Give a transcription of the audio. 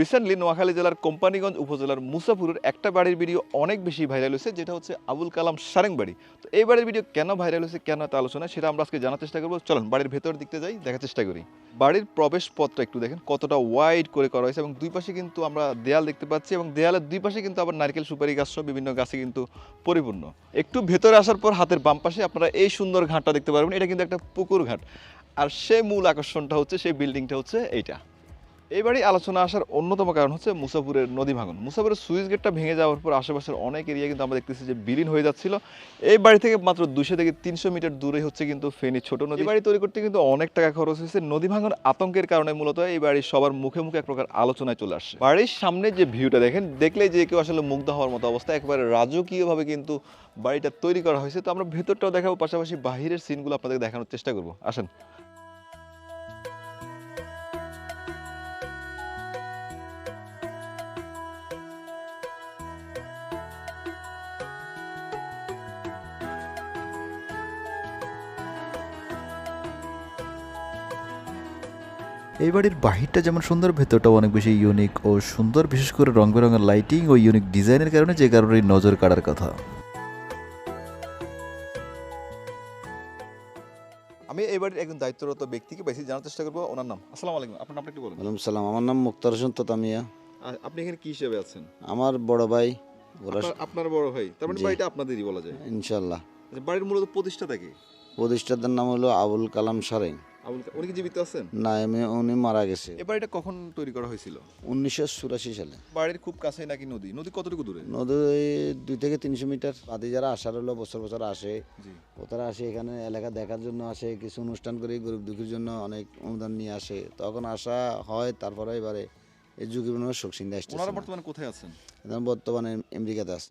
Recently Noakhali জেলার কোম্পানিগঞ্জ উপজেলার মুসাফুরের একটা বাড়ির ভিডিও অনেক বেশি ভাইরাল হয়েছে, যেটা হচ্ছে আবুল কালাম সারেং বাড়ি। তো এই বাড়ির ভিডিও কেন ভাইরাল হয়েছে, কেন এত আলোচনা, সেটা আমরা আজকে জানার চেষ্টা করব। চলুন, বাড়ির ভেতর দিকতে যাই, দেখার চেষ্টা করি। বাড়ির প্রবেশ পথটা একটু দেখেন, কতটা ওয়াইড করে করা হয়েছে, এবং দুই পাশে কিন্তু আমরা দেয়াল দেখতে পাচ্ছি, এবং দেয়ালের দুই পাশে কিন্তু আবার নারকেল সুপারি গাছ সহ বিভিন্ন গাছে কিন্তু পরিপূর্ণ। একটু ভেতরে আসার পর হাতের বাম পাশে আপনারা এই সুন্দর ঘাটটা দেখতে পারবেন, এটা কিন্তু একটা পুকুর ঘাট। আর সে মূল আকর্ষণটা হচ্ছে, সেই বিল্ডিংটা হচ্ছে এইটা। এই বাড়ি আলোচনা আসার অন্যতম কারণ হচ্ছে মুসাফুরের নদী ভাঙন। মুসাফুরের সুইচ গেটটা ভেঙে যাওয়ার পর আশেপাশের অনেক এরিয়া কিন্তু আমরা দেখতেছি যে বিলীন হয়ে যাচ্ছিল। এই বাড়ি থেকে মাত্র দুশো থেকে তিনশো মিটার দূরে হচ্ছে কিন্তু ফেনী ছোট নদী। বাড়ি তৈরি করতে কিন্তু অনেক টাকা খরচ হয়েছে। নদী ভাঙন আতঙ্কের কারণে মূলত এই বাড়ি সবার মুখে মুখে এক প্রকার আলোচনায় চলে আসছে। বাড়ির সামনে যে ভিউটা দেখেন, দেখলেই যে কেউ আসলে মুগ্ধ হওয়ার মতো অবস্থা। একেবারে রাজকীয়ভাবে কিন্তু বাড়িটা তৈরি করা হয়েছে। তো আমরা ভেতরটাও দেখাবো, পাশাপাশি বাহিরের সিনগুলো আপনাদের দেখানোর চেষ্টা করব। আসেন। এই বাড়ির বাহিরটা যেমন সুন্দর ভেতরটাও অনেক বেশি ইউনিক ও সুন্দর। বিশেষ করে রং বেরঙের লাইটিং ও ইউনিক ডিজাইনের কারণে যে কারণে নজর কাড়ার কথা। আমি এই বাড়ির একজন দায়িত্বরত ব্যক্তিকে পাইছি জানার চেষ্টা করব। ওনার নাম। আসসালামু আলাইকুম। আপনার নামটা একটু বলুন। ওয়ালাইকুম সালাম। আমার নাম মুক্তার হোসেন তোতামিয়া। আপনি এখানে কি হিসেবে আছেন? আমার বড় ভাই ওরা আপনার- বড় ভাই। তার মানে বাড়িটা আপনাদেরই বলা যায়। ইনশাল্লাহ। আচ্ছা, বাড়ির মূলত প্রতিষ্ঠাতা কি? প্রতিষ্ঠাতার নাম হলো আবুল কালাম সারেং। কা- উনি কি জীবিত আছেন? না এমনি উনি মারা গেছে। এই বাড়িটা কখন তৈরি করা হয়েছিল? উনিশশো চুরাশি সালে। বাড়ির খুব কাছে নাকি নদী? নদী কতটুকু দূরে? নদী দুই থেকে তিনশো মিটার। বাদে যারা আসার হলো বছর বছর আসে। তারা আসে এখানে এলাকা দেখার জন্য আসে কিছু অনুষ্ঠান করে গরিব দুঃখীর জন্য অনেক অনুদান নিয়ে আসে। তখন আসা হয় তারপরে এবারে এই যুগের শোকসিন্দা আসছে বর্তমানে কোথায় আছেন? বর্তমানে আমেরিকাতে আছে।